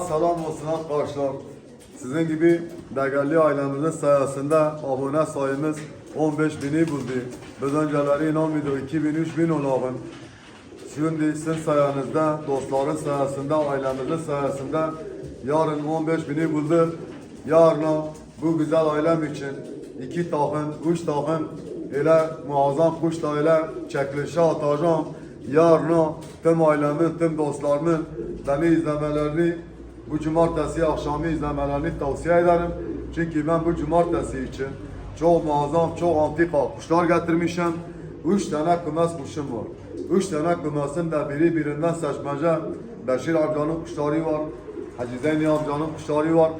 Selam olsun arkadaşlar. Sizin gibi değerli ailemizin sayesinde abone sayımız 15 bini buldu. Biz önceleri inanmıyorduk 2000 3000 olalım. Şimdi sizin sayenizde, dostların sayesinde, ailemizin sayesinde yarın 15 bini bulduk. Yarına bu güzel ailem için iki takım, kuş takım ile muazzam kuşla ile çekilişe atacağım. Yarına tüm ailemin, tüm dostlarımın beni izlemelerini bu cumartesi akşamı izlemelerini tavsiye ederim. Çünkü ben bu cumartesi için çok muazzam, çok antika kuşlar getirmişim. Üç tane kümes kuşum var. Üç tane kümesin de biri birinden seçmece. Beşir amcanın kuşları var. Hacı Zeyni amcanın kuşları var.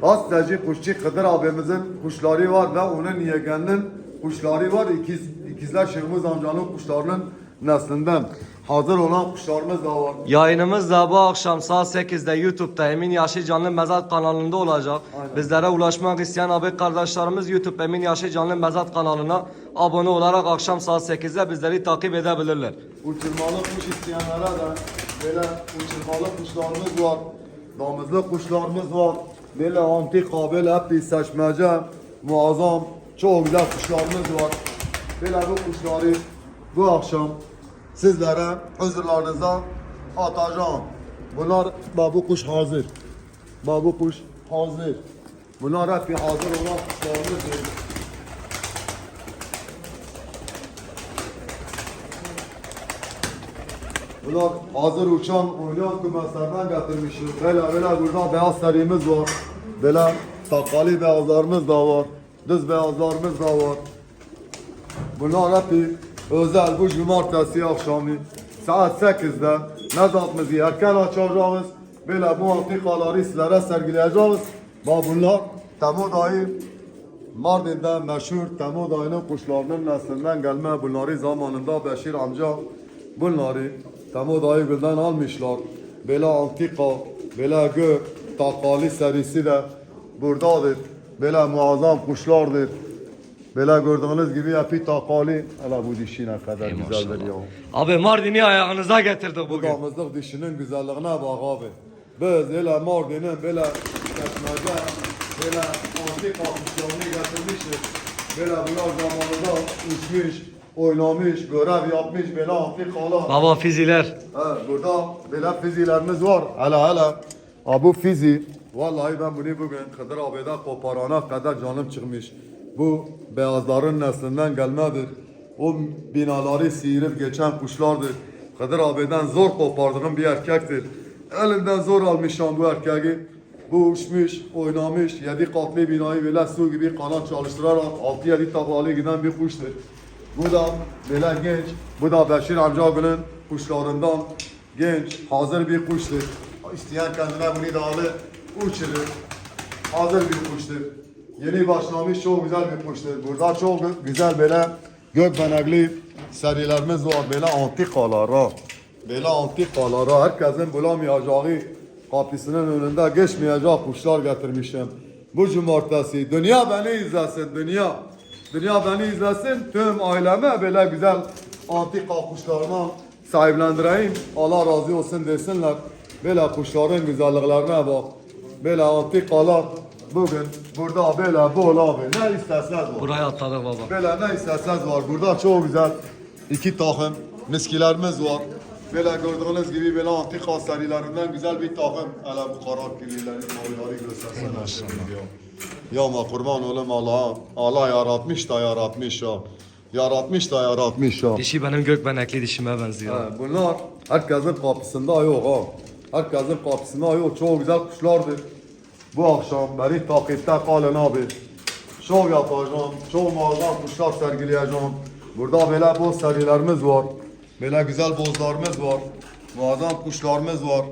Hastacı kuşçu Kıdır abimizin kuşları var ve onun yeğeninin kuşları var. İkiz, ikizler Şehmuz amcanın kuşlarının neslinden. Hazır olan kuşlarımız da var. Yayınımız da bu akşam saat 8'de YouTube'da Emin Yaşı Canlı Mezat kanalında olacak. Aynen. Bizlere ulaşmak isteyen abi kardeşlerimiz YouTube Emin Yaşı Canlı Mezat kanalına abone olarak akşam saat 8'de bizleri takip edebilirler. Uçurmalı kuş isteyenlere de böyle uçurmalı kuşlarımız var. Damızlı kuşlarımız var. Böyle antika, böyle hep bir seçmece, muazzam, çok güzel kuşlarımız var. Böyle bu kuşları bu akşam sizlere huzurlarınıza atacağım. Bunlar, bak bu kuş hazır. Bak bu kuş hazır. Bunlar hep bir hazır olan kuşlarımızdır. Bunlar hazır uçan oynayan kümeslerden getirmişiz. Böyle böyle burada beyaz serimiz var. Böyle sakali beyazlarımız da var. Düz beyazlarımız da var. Bunlar hep özel bu cumartesi akşamı saat 8'de mezatımızı erken açacağız. Böyle bu antikaları sizlere sergileyeceğiz. Bak bunlar Temmuz ayı Mardin'de meşhur Temmuz ayının kuşlarının neslinden gelme bunları zamanında Beşir amca bunları Temmuz ayı gülden almışlar. Böyle antika, böyle gök, takali serisi de buradadır. Böyle muazzam kuşlardır. Böyle gördüğünüz gibi hepi takali. Hele bu dişi ne kadar güzeldir ya. Abi Mardin'i ayağınıza getirdik Bu bugün. damızlık dişinin güzelliğine bak abi. Biz hele Mardin'in böyle kesmece, böyle antik kuşlarını getirmişiz. Böyle bunlar zamanında uçmuş, oynamış, görev yapmış böyle antikalar. Baba fiziler. Ha, burada böyle fizilerimiz var. Hele hele. Ha, bu fizi. Vallahi ben bunu bugün Kıdır abide koparana kadar canım çıkmış. Bu beyazların neslinden gelmedir. O binaları sıyırıp geçen kuşlardır. Kıdır abiden zor kopardığım bir erkektir. Elimden zor almışım bu erkeği. Bu uçmuş, oynamış, yedi katlı binayı böyle su gibi kanat çalıştırarak 6-7 taklalı giden bir kuştur. Bu da böyle genç, bu da Beşir amcamın kuşlarından genç, hazır bir kuştur. İsteyen kendine bunu da alır, uçurur. Hazır bir kuştur. Yeni başlamış çok güzel bir kuştur. Burada çok güzel böyle gökbenekli serilerimiz var. Böyle antikalara. Böyle antikalara. Herkesin bulamayacağı kapısının önünde geçmeyecek kuşlar getirmişim. Bu cumartesi dünya beni izlesin dünya. Dünya beni izlesin. Tüm aileme böyle güzel antika kuşlarıma sahiplendireyim. Allah razı olsun desinler. Böyle kuşların güzelliklerine bak. Böyle antikalar bugün burada böyle bol abi. Ne isterseniz var. Buraya atladık baba. Böyle ne isterseniz var. Burada çok güzel iki takım miskilerimiz var. Böyle gördüğünüz gibi böyle antika serilerinden güzel bir takım. Hele bu kara kirlileri, mavileri göstersene. Ya. Ya ma kurban olayım Allah'a. Allah yaratmış da yaratmış ya. Yaratmış da yaratmış ya. Dişi benim gökbenekli dişime benziyor. Ha, bunlar herkesin kapısında yok ha. Herkesin kapısında yok. Çok güzel kuşlardır. Bu akşam beni takipte kalın abi. Şov yapacağım. Çok muazzam kuşlar sergileyeceğim. Burada böyle boz serilerimiz var. Böyle güzel bozlarımız var. Muazzam kuşlarımız var.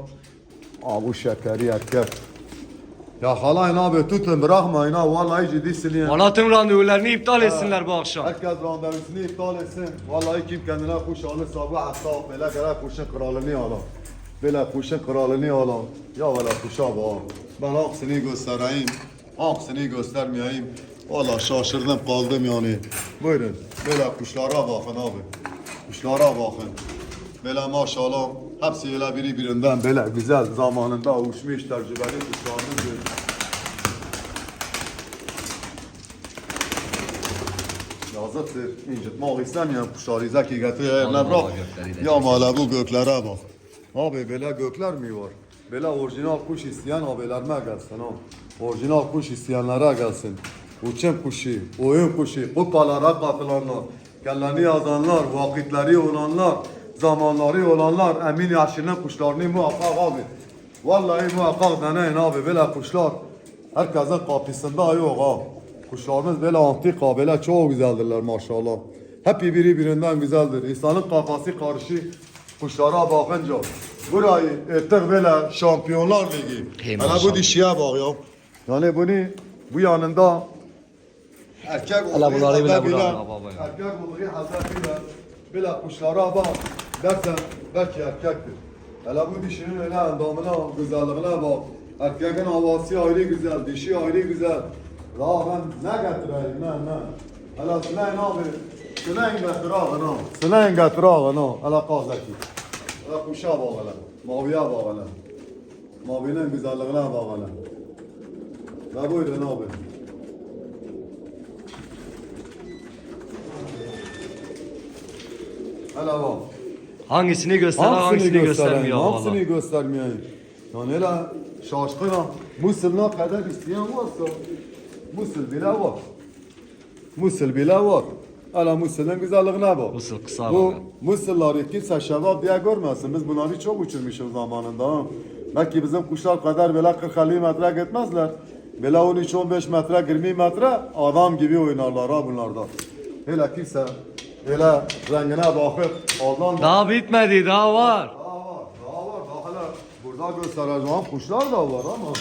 Aa bu şekeri erkek. Ya halayın abi tutun bırakmayın ha. Vallahi ciddi silin. Bana tüm randevularını iptal etsinler bu akşam. Herkes randevusunu iptal etsin. Vallahi kim kendine kuş alırsa bu asla böyle göre kuşun kralını ala. Böyle kuşun kralını ala. Ya böyle kuşa bak. Ben aksini göstereyim. Aksini göstermeyeyim. Valla şaşırdım kaldım yani. Buyurun. Böyle kuşlara bakın abi. Kuşlara bakın. Böyle maşallah Hepsi öyle biri birinden böyle güzel zamanında uçmuş tecrübeli kuşlarımızdır. Yazıktır. İncitmek istemiyorum kuşları zeki evine Vallahi bırak. Ya mala bu göklere bak. Abi böyle gökler mi var? Böyle orijinal kuş isteyen abilerime gelsin ha. Orijinal kuş isteyenlere gelsin. Uçum kuşu, oyun kuşu, kupalara katılanlar, kendilerini yazanlar, vakitleri olanlar, zamanları olanlar, emin yaşının kuşlarını muhakkak abi. Vallahi muhakkak deneyin abi böyle kuşlar. Herkesin kapısında yok ha. Kuşlarımız böyle antika, böyle çok güzeldirler maşallah. Hep biri birinden güzeldir. İnsanın kafası karşı kuşlara bakınca. Burayı ettik böyle şampiyonlar ligi. Hey Hele bu maşallah. dişiye bak ya. Yani bunu bu yanında erkek Hele bunları bile halde bırak, bile- baba ya. erkek olduğu halde bile böyle kuşlara bak dersen belki erkektir. Hele bu dişinin öyle endamına, güzelliğine bak. Erkeğin havası ayrı güzel, dişi ayrı güzel. Daha ben ne getireyim ne ne. Hele Süleyin abi, Süleyin getir ağın ha. Süleyin getir ağın ha. Hele kazaki. Hele kuşa bak hele. Maviye hele. Mavinin güzelliğine hele. Ve buyurun abi. Hele bak. Hangisini göster, hangisini, göstermiyor Hangisini valla. göstermeyeyim? Yani öyle şaşkınım. Mısır'ına kadar isteyen varsa Mısır bile var. Mısır bile var. Hala Mısır'ın güzelliğine bak. Mısır kısa Bu bak. Mısırları kimse şebap diye görmesin. Biz bunları çok uçurmuşuz zamanında. ha. Belki bizim kuşlar kadar böyle 40-50 metre gitmezler. Böyle 13-15 metre, 20 metre adam gibi oynarlar ha bunlarda. Hele kimse hele rengine bakıp aldan Daha bitmedi, daha var. daha var, daha var. Daha hele burada göstereceğim kuşlar da var ama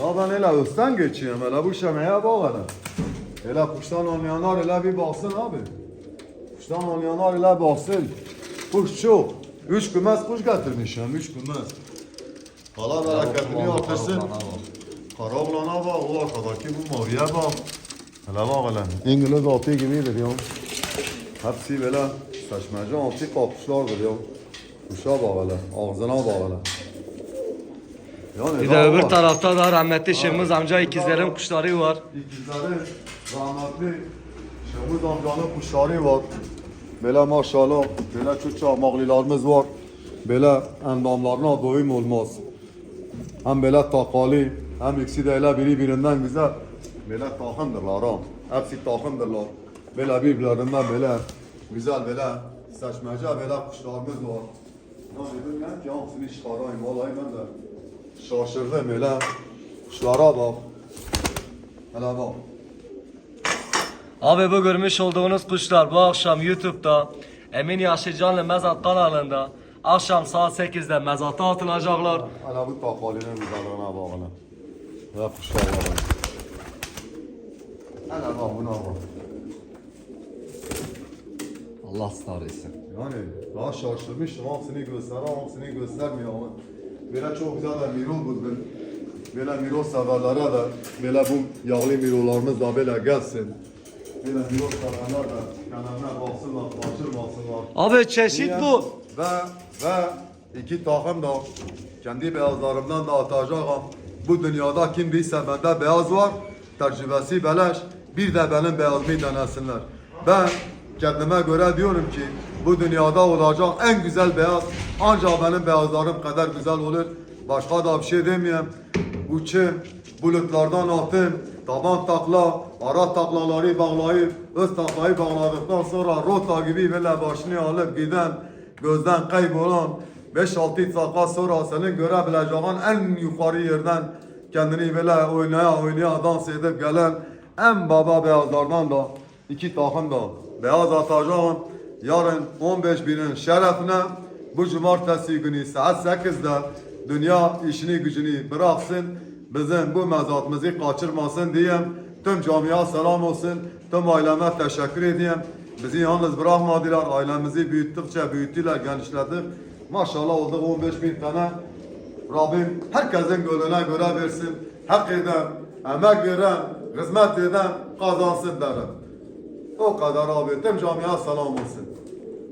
daha ben hele üstten geçeyim. Hele bu şemeye bak hele. Hele kuştan anlayanlar hele bir baksın abi. Kuştan anlayanlar hele baksın. Kuş çok. Üç kümes kuş getirmişim, üç kümes. Allah bereketini artırsın. Kara oğlana bak, o arkadaki bu maviye bak. Hele bak hele. İngiliz altı gibidir ya. Hepsi böyle saçmaca antik kuşlardır ya. Kuşa bak hele, ağzına bak hele. Yani Bir de daha öbür var. tarafta da rahmetli Şemuz amca ikizlerin kuşları var. İkizleri rahmetli Şemuz amcanın kuşları var. Böyle maşallah, böyle çok çakmaklılarımız var. Böyle endamlarına doyum olmaz. Hem böyle takali, hem ikisi de öyle biri birinden güzel. Böyle takımdırlar ha. Hepsi takımdırlar. Böyle birbirlerinden böyle güzel böyle seçmece böyle kuşlarımız var. Ya dedim ben ki hangisini çıkarayım vallahi ben de şaşırdım böyle kuşlara bak. Hele bak. Abi bu görmüş olduğunuz kuşlar bu akşam YouTube'da Emin Yaşı Canlı Mezat kanalında akşam saat 8'de mezata atılacaklar. Hele bu takalinin güzelliğine bak hele. Hele kuşlara bak. Hele bak buna bak. Allah etsin. Yani daha şaşırmıştım hangisini göster, hangisini göstermiyor ama böyle çok güzel de miro buldum. Böyle miro severlere de böyle bu yağlı mirolarımız da böyle gelsin. Böyle miro severler de kenarına baksınlar, kaçırmasınlar. Abi çeşit Diye bu. Ve ve iki takım da kendi beyazlarımdan da atacağım. Bu dünyada kim değilse bende beyaz var. Tecrübesi beleş. Bir de benim beyazımı denesinler. Ben kendime göre diyorum ki bu dünyada olacak en güzel beyaz ancak benim beyazlarım kadar güzel olur. Başka da bir şey demeyeyim. Uçum, bulutlardan atım, taban takla, ara taklaları bağlayıp, öz taklayı bağladıktan sonra rota gibi böyle başını alıp giden, gözden kaybolan, 5-6 dakika sonra senin görebileceğin en yukarı yerden kendini böyle oynaya oynaya dans edip gelen en baba beyazlardan da iki takım da beyaz atacağım. Yarın 15 binin şerefine bu cumartesi günü saat 8'de dünya işini gücünü bıraksın. Bizim bu mezatımızı kaçırmasın diyeyim. Tüm camiye selam olsun. Tüm aileme teşekkür edeyim. Bizi yalnız bırakmadılar. Ailemizi büyüttükçe büyüttüler, genişledik. Maşallah oldu 15 bin tane. Rabbim herkesin gönlüne göre versin. Hak eden, emek veren, hizmet eden kazansın derim. O kadar abi. Tüm camiye selam olsun.